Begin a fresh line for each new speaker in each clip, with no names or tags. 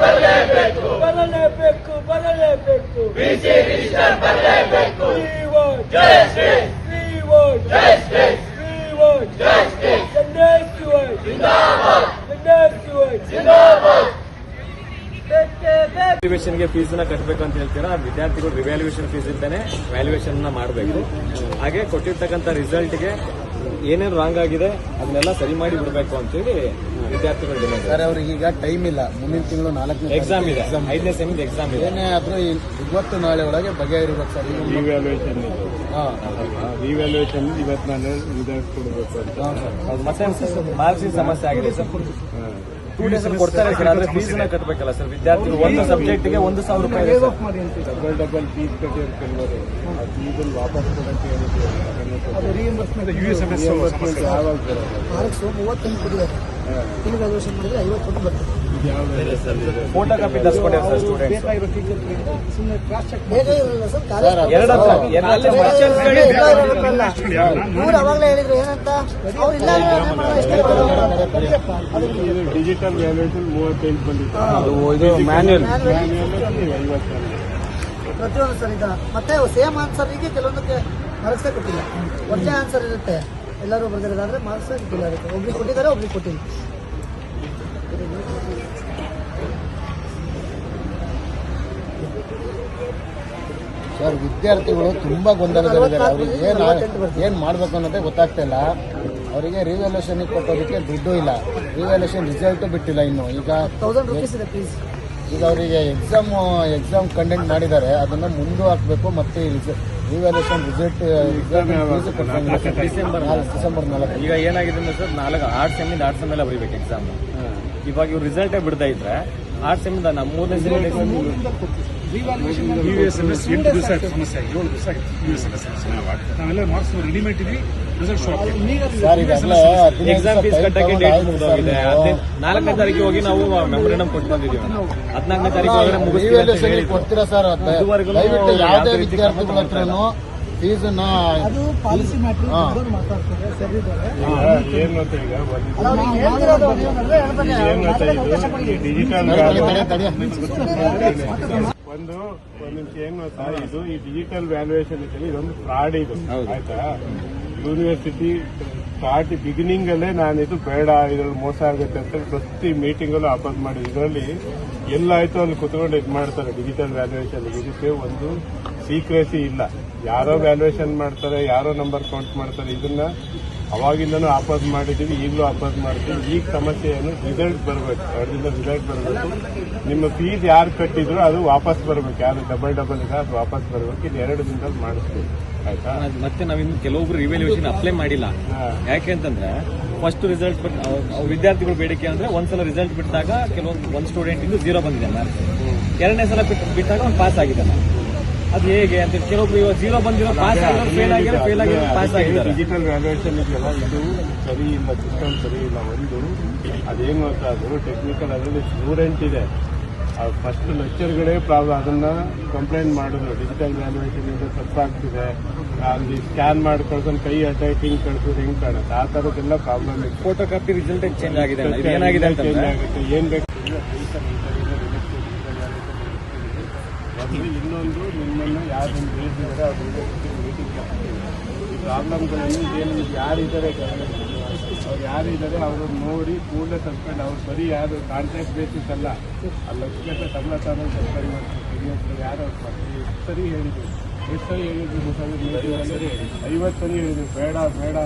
ಬರಲೇಬೇಕು. ಬರಲೇಬೇಕು
ವ್ಯಾಲ್ಯೂಯೇಷನ್ಗೆ ಫೀಸ್ನ ಕಟ್ಟಬೇಕು ಅಂತ ಹೇಳ್ತೀರಾ? ವಿದ್ಯಾರ್ಥಿಗಳು ರಿವ್ಯಾಲ್ಯೂಯೇಷನ್ ಫೀಸ್ ಇದ್ದಾನೆ ವ್ಯಾಲ್ಯೂಯೇಷನ್ನ ಮಾಡಬೇಕು. ಹಾಗೆ ಕೊಟ್ಟಿರ್ತಕ್ಕಂಥ ರಿಸಲ್ಟ್ಗೆ ಏನೇನು ರಾಂಗ್ ಆಗಿದೆ ಅದನ್ನೆಲ್ಲ ಸರಿ ಮಾಡಿ ಬಿಡಬೇಕು ಅಂತೇಳಿ ವಿದ್ಯಾರ್ಥಿಗಳು ಡಿಮ್ಯಾಂಡ್
ಸರ್ ಅವ್ರಿಗೆ ಈಗ ಟೈಮ್ ಇಲ್ಲ. ಮುಂದಿನ ತಿಂಗಳು ನಾಲ್ಕನೇ
ಎಕ್ಸಾಮ್ ಇದೆ. ಐದನೇ ಸೆಮಿಂದ ಎಕ್ಸಾಮ್ ಇದೆ.
ಏನೇ ಆದ್ರೂ ಇವತ್ತು ನಾಳೆ ಒಳಗೆ ಬಗೆಹರಿಬೇಕು ಸರ್.
ರಿವ್ಯಾಲ್ಯೂಯೇಷನ್ ರಿವ್ಯಾಲ್ಯೂಯೇಷನ್ ಇವತ್ತು ನಾನು ರಿಸಲ್ಟ್ ಕೊಡಬೇಕು ಅಂತ.
ಸರ್.
ಮತ್ತೆ ಮಾರ್ಕ್ಸಿನ ಸಮಸ್ಯೆ ಆಗಿದೆ ಸರ್. ಟೂ ಡೇಸ್ ಕೊಡ್ತಾರೆ ಸರ್ ಆದ್ರೆ ಫೀಸ್ನ ಕಟ್ಟಬೇಕಲ್ಲ ಸರ್? ವಿದ್ಯಾರ್ಥಿಗಳು ಒಂದು ಸಬ್ಜೆಕ್ಟ್ಗೆ ಒಂದು ಸಾವಿರ ರೂಪಾಯಿ.
ಡಬಲ್ ಡಬಲ್ ಫೀಸ್ ಕಟ್ಟಿರೋ ಕೆಲವರು ಆ ಫೀಸಲ್ಲಿ ವಾಪಸ್ ಕೊಡಕ್ಕೆ?
ಮೂವತ್ತೊಂದು ಬರ್ತದೆ
ಫೋಟೋ ಕಾಪಿ ಸರ್ ಸ್ಟೂಡೆಂಟ್ಸ್
ಮಾಡೋದು.
ಇದು ಡಿಜಿಟಲ್ ಬಂದಿತ್ತು
ಮ್ಯಾನ್ಯಲ್
ಪ್ರತಿಯೊಂದು ಸರ್ ಈಗ ಮತ್ತೆ ಸೇಮ್ ಆನ್ಸರ್ಗೆ ಕೆಲವೊಂದಕ್ಕೆ ಮಾರ್ಕ್ಸೇ ಕೊಟ್ಟಿಲ್ಲ ಒಂದೇ ಆನ್ಸರ್ ಇರುತ್ತೆ ಎಲ್ಲರೂ ಬರ್ದಿರೋದಾದ್ರೆ ಮಾರ್ಕ್ಸ್ ಕೊಟ್ಟಿಲ್ಲ ಆಗುತ್ತೆ ಒಬ್ರಿಗೆ ಕೊಟ್ಟಿದ್ದಾರೆ ಒಬ್ರಿಗೆ ಕೊಟ್ಟಿಲ್ಲ.
ಸರ್ ವಿದ್ಯಾರ್ಥಿಗಳು ತುಂಬಾ ಗೊಂದಲದಲ್ಲಿದ್ದಾರೆ. ಅವ್ರಿಗೆ ಏನು ಏನು ಮಾಡಬೇಕು ಅನ್ನೋದೇ ಗೊತ್ತಾಗ್ತಾ ಇಲ್ಲ. ಅವರಿಗೆ ರಿವ್ಯಾಲ್ಯೂಷನ್ ಕೊಟ್ಟೋದಕ್ಕೆ ದುಡ್ಡು ಇಲ್ಲ. ರಿವ್ಯಾಲ್ಯೂಷನ್ ರಿಸಲ್ಟ್ ಬಿಟ್ಟಿಲ್ಲ ಇನ್ನು. ಈಗ
ತೌಸಂಡ್ ರುಪೀಸ್ ಇದೆ ಪ್ಲೀಸ್
ಈಗ ಅವರಿಗೆ ಎಕ್ಸಾಮ್ ಎಕ್ಸಾಮ್ ಕಂಡಕ್ಟ್ ಮಾಡಿದ್ದಾರೆ. ಅದನ್ನ ಮುಂದೆ ಹಾಕ್ಬೇಕು ಮತ್ತೆ ರಿವ್ಯಾಲ್ಯೂಷನ್ ರಿಸಲ್ಟ್
ಡಿಸೆಂಬರ್
ಡಿಸೆಂಬರ್ ನಾಲ್ಕು.
ಈಗ ಏನಾಗಿದೆ ಅಂದ್ರೆ ಸರ್ ನಾಲ್ಕು ಆರ್ಟ್ ಸೆಮಿಂದ ಆರ್ಟ್ ಸೆಮ್ ಎಲ್ಲ ಬರೀಬೇಕು ಎಕ್ಸಾಮ್ ಇವಾಗ ಇವ್ರು ರಿಸಲ್ಟೇ ಬಿಡ್ತಾ ಇದ್ರೆ ಆರ್ಟ್ ಸೆಮಿಂದ ನಮ್ಮ ಮೂರನೇ sem
U S M S ಎಂಟು ದಿವಸ ಆಯ್ತು ಸಮಸ್ಯೆ ಆಗಿ ಏಳು ದಿವಸ ಆಯ್ತು ಯು ಎಸ್ ಎಂ ಎಸ್ ನಾವೆಲ್ಲ ಮಾರ್ಕ್ಸ್ ರೆಡಿ ಮಾಡಿದ್ವಿ ರಿಸಲ್ಟ್
ಎಕ್ಸಾಮ್ ಫೀಸ್ ಕಟ್ಟಕ್ಕೆ ಡೇಟ್ ಮುಗಿದೋಗಿದೆ. ನಾಲ್ಕನೇ ತಾರೀಕು ಹೋಗಿ ನಾವು ಮೆಮೊರಿನಮ್ ಕೊಟ್ಟು ಬಂದಿದ್ದೀವಿ. ಹದಿನಾಲ್ಕನೇ ತಾರೀಕು ಹೋಗಿ ಮುಗಿಸ್ತೀವಿ ಅಂತ
ರಿವ್ಯಾಲ್ಯೂಷನ್ ಕೊಡ್ತೀರಾ ಸರ್
ಇದುವರೆಗೂ
ದಯವಿಟ್ಟು ಯಾವುದೇ ವಿದ್ಯಾರ್ಥಿಗಳ ಹತ್ರನು ಫೀಸನ್ನ
ಅದು ಪಾಲಿಸಿ ಮ್ಯಾಟ್ರ್
ಹಾ.
ಮಾತಾಡ್ತಾರೆ ಸರಿ
ಡಿಜಿಟಲ್. ಒಂದು ಒಂದು ನಿಮಿಷ ಏನ್ ಗೊತ್ತಾ? ಇದು ಈ ಡಿಜಿಟಲ್ ವ್ಯಾಲ್ಯೂಯೇಷನ್ ಇದೆ ಇದೊಂದು ಫ್ರಾಡ್ ಇದು. ಆಯ್ತಾ? ಯೂನಿವರ್ಸಿಟಿ ಸ್ಟಾರ್ಟ್ ಬಿಗಿನಿಂಗ್ ಅಲ್ಲೇ ನಾನು ಇದು ಬೇಡ ಇದ್ರಲ್ಲಿ ಮೋಸ ಆಗುತ್ತೆ ಅಂತ ಪ್ರತಿ ಮೀಟಿಂಗ್ ಅಲ್ಲೂ ಅಪೋಸ್ ಮಾಡಿ. ಇದರಲ್ಲಿ ಎಲ್ಲಾಯ್ತು ಅಲ್ಲಿ ಕುತ್ಕೊಂಡು ಇದು ಮಾಡ್ತಾರೆ ಡಿಜಿಟಲ್ ವ್ಯಾಲ್ಯೂಯೇಷನ್ ಇದಕ್ಕೆ ಒಂದು ಸೀಕ್ರೆಸಿ ಇಲ್ಲ. ಯಾರೋ ವ್ಯಾಲ್ಯೂಯೇಷನ್ ಮಾಡ್ತಾರೆ ಯಾರೋ ನಂಬರ್ ಕೌಂಟ್ ಮಾಡ್ತಾರೆ ಇದನ್ನ ಅವಾಗಿಂದನೂ ಆಪೋಸ್ ಮಾಡಿದ್ದೀವಿ ಈಗಲೂ ಆಪೋಸ್ ಮಾಡ್ತೀವಿ. ಈಗ ಸಮಸ್ಯೆ ಏನು ರಿಸಲ್ಟ್ ಬರಬೇಕು ಎರಡರಿಂದ ರಿಸಲ್ಟ್ ಬರಬೇಕು. ನಿಮ್ಮ ಫೀಸ್ ಯಾರು ಕಟ್ಟಿದ್ರು ಅದು ವಾಪಸ್ ಬರಬೇಕು. ಯಾರು ಡಬಲ್ ಡಬಲ್ ಇದೆ ಅದು ವಾಪಸ್ ಬರಬೇಕು. ಇದು ಎರಡು ದಿನದಲ್ಲಿ ಮಾಡಿಸ್ತೀವಿ. ಆಯ್ತಾ?
ಮತ್ತೆ ನಾವಿನ್ನು ಕೆಲವೊಬ್ರು ರಿವ್ಯಾಲ್ಯೂಯೇಷನ್ ಅಪ್ಲೈ ಮಾಡಿಲ್ಲ. ಯಾಕೆ ಅಂತಂದ್ರೆ ಫಸ್ಟ್ ರಿಸಲ್ಟ್ ವಿದ್ಯಾರ್ಥಿಗಳು ಬೇಡಿಕೆ ಅಂದ್ರೆ ಒಂದ್ಸಲ ರಿಸಲ್ಟ್ ಬಿಟ್ಟಾಗ ಕೆಲವೊಂದು ಒಂದು ಸ್ಟೂಡೆಂಟ್ ಇಂದು ಜೀರೋ ಬಂದಿದೆ ಎರಡನೇ ಸಲ ಬಿಟ್- ಬಿಟ್ಟಾಗ ಒಂದು ಪಾಸ್ ಆಗಿದ್ದಾನೆ ಅದು ಹೇಗೆ ಅಂತ ಕೆಲವೊಬ್ರು ಇವಾಗ ಜೀರೋ ಬಂದಿರೋ ಪಾಸ್ ಆಗಿರೋ ಫೇಲ್ ಆಗಿರೋ ಫೇಲ್ ಆಗಿರೋ ಪಾಸ್ ಆಗಿರೋ
ಡಿಜಿಟಲ್ ವ್ಯಾಲ್ಯೂಯೇಷನ್ ಇದೆಯಲ್ಲ ಇದು ಸರಿ ಇಲ್ಲ ಸಿಸ್ಟಮ್ ಸರಿ ಇಲ್ಲ ಒಂದು ಅದೇನು ಗೊತ್ತಾ ಅದು ಟೆಕ್ನಿಕಲ್ ಅದರಲ್ಲಿ ಸ್ಟೂಡೆಂಟ್ ಇದೆ. ಫಸ್ಟ್ ಲೆಕ್ಚರ್ಗಳೇ ಪ್ರಾಬ್ಲಮ್ ಅದನ್ನ ಕಂಪ್ಲೇಂಟ್ ಮಾಡಿದ್ರು ಡಿಜಿಟಲ್ ವ್ಯಾಲ್ಯೂಯೇಷನ್ ಇಂದ ತಪ್ಪಾಗ್ತಿದೆ. ಅಲ್ಲಿ ಸ್ಕ್ಯಾನ್ ಮಾಡಿ ಕಳ್ಕೊಂಡು ಕೈ ಅಟ್ಯಾಕ್ ಹಿಂಗ್ ಕಳ್ಸೋದು ಹೆಂಗ್ ಕಾಣುತ್ತೆ? ಆ ಥರದ್ದೆಲ್ಲ ಪ್ರಾಬ್ಲಮ್ ಇದೆ
ಫೋಟೋ ಕಾಪಿ ರಿಸಲ್ಟ್ ಚೇಂಜ್ ಆಗಿದೆ ಏನಾಗಿದೆ ಅಂತಂದ್ರೆ?
ಆಗುತ್ತೆ. ಏನ್ ಬೇಕು? ಇನ್ನೊಂದು, ನಿಮ್ಮನ್ನು ಯಾರು ಹೇಳಿದ್ದಾರೆ ಅವರಿಗೆ ಈ ಪ್ರಾಬ್ಲಮ್ಗಳನ್ನು ಏನು ಯಾರಿದ್ದಾರೆ ಅವ್ರು ಯಾರಿದ್ದಾರೆ ಅವರು ನೋಡಿ ಕೂಡಲೇ ಸಸ್ಪೆಂಡ್ ಅವ್ರು ಬರೀ ಯಾರು ಕಾಂಟ್ರಾಕ್ಟ್ ಬೇಸಿಸ್ ಅಲ್ಲ ಆ ಲಕ್ಷಗಟ್ಟಲೆ ಸಂಬಳ ತಾನು ಮಾಡ್ತಾರೆ ಯಾರು ಅವ್ರು ಸರಿ ಹೇಳಿದ್ರು. ಬೇಡ ಬೇಡ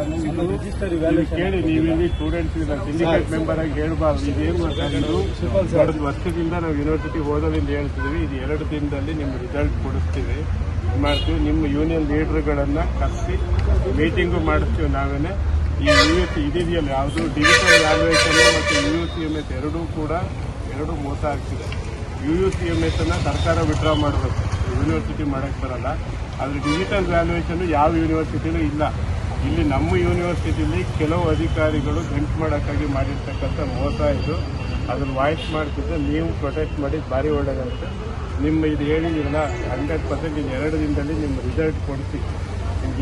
ಕೇಳಿ ನೀವು ಸ್ಟೂಡೆಂಟ್ಸ್ ಸಿಂಡಿಕೇಟ್ ಮೆಂಬರ್ ಆಗಿ ಹೇಳ್ಬಾರ್ದು ಇದೇನು ಎರಡು ವರ್ಷದಿಂದ ನಾವು ಯೂನಿವರ್ಸಿಟಿ ಓದೋದ್ರಿಂದ ಹೇಳ್ತಿದ್ದೀವಿ ಇದು ಎರಡು ದಿನದಲ್ಲಿ ನಿಮ್ಮ ರಿಸಲ್ಟ್ ಕೊಡಿಸ್ತೀವಿ ಮಾಡ್ತೀವಿ ನಿಮ್ಮ ಯೂನಿಯನ್ ಲೀಡರ್ಗಳನ್ನ ಕರೆಸಿ ಮೀಟಿಂಗು ಮಾಡಿಸ್ತೀವಿ ನಾವೇನೆ ಈ ಯು ಎಸ್ ಇದೆಯಲ್ಲ ಯಾವುದು ಡಿಜಿಟಲ್ ವ್ಯಾಲ್ಯೂಯೇಷನ್ ಮತ್ತು U U C M S ಎರಡೂ ಕೂಡ ಎರಡು ಮೋಸ ಆಗ್ತಿದೆ U U C M S ಅನ್ನ ಸರ್ಕಾರ ವಿಡ್ರಾ ಮಾಡಬೇಕು ಯೂನಿವರ್ಸಿಟಿ ಮಾಡೋಕ್ಕೆ ಬರಲ್ಲ. ಆದರೆ ಡಿಜಿಟಲ್ ವ್ಯಾಲ್ಯೂಯೇಷನ್ ಯಾವ ಯೂನಿವರ್ಸಿಟಿನೂ ಇಲ್ಲ. ಇಲ್ಲಿ ನಮ್ಮ ಯೂನಿವರ್ಸಿಟಿಯಲ್ಲಿ ಕೆಲವು ಅಧಿಕಾರಿಗಳು ಗಂಟು ಮಾಡೋಕ್ಕಾಗಿ ಮಾಡಿರ್ತಕ್ಕಂಥ ಮೋಸ ಇದು. ಅದನ್ನು ವಾಯ್ಸ್ ಮಾಡ್ತಿದ್ರೆ ನೀವು ಪ್ರೊಟೆಕ್ಟ್ ಮಾಡಿ ಭಾರಿ ಒಳ್ಳೆಯದಾಗುತ್ತೆ ನಿಮ್ಮ ಇದು ಹೇಳಿದಿರಲ್ಲ ಹಂಡ್ರೆಡ್ ಪರ್ಸೆಂಟ್ ಇದು ಎರಡು ದಿನದಲ್ಲಿ ನಿಮ್ಮ ರಿಸಲ್ಟ್ ಕೊಡಿಸಿ.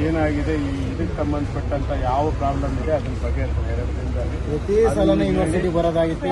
ಏನಾಗಿದೆ ಈ ಇದಕ್ಕೆ ಸಂಬಂಧಪಟ್ಟಂತ ಯಾವ ಪ್ರಾಬ್ಲಮ್ ಇದೆ ಅದನ್ನ ಬಗೆಹರಿಸ್ತಾರೆ ಎರಡು ದಿನದಲ್ಲಿ
ಪ್ರತಿ ಸಲ ಯೂನಿವರ್ಸಿಟಿ ಬರೋದಾಗಿತ್ತು.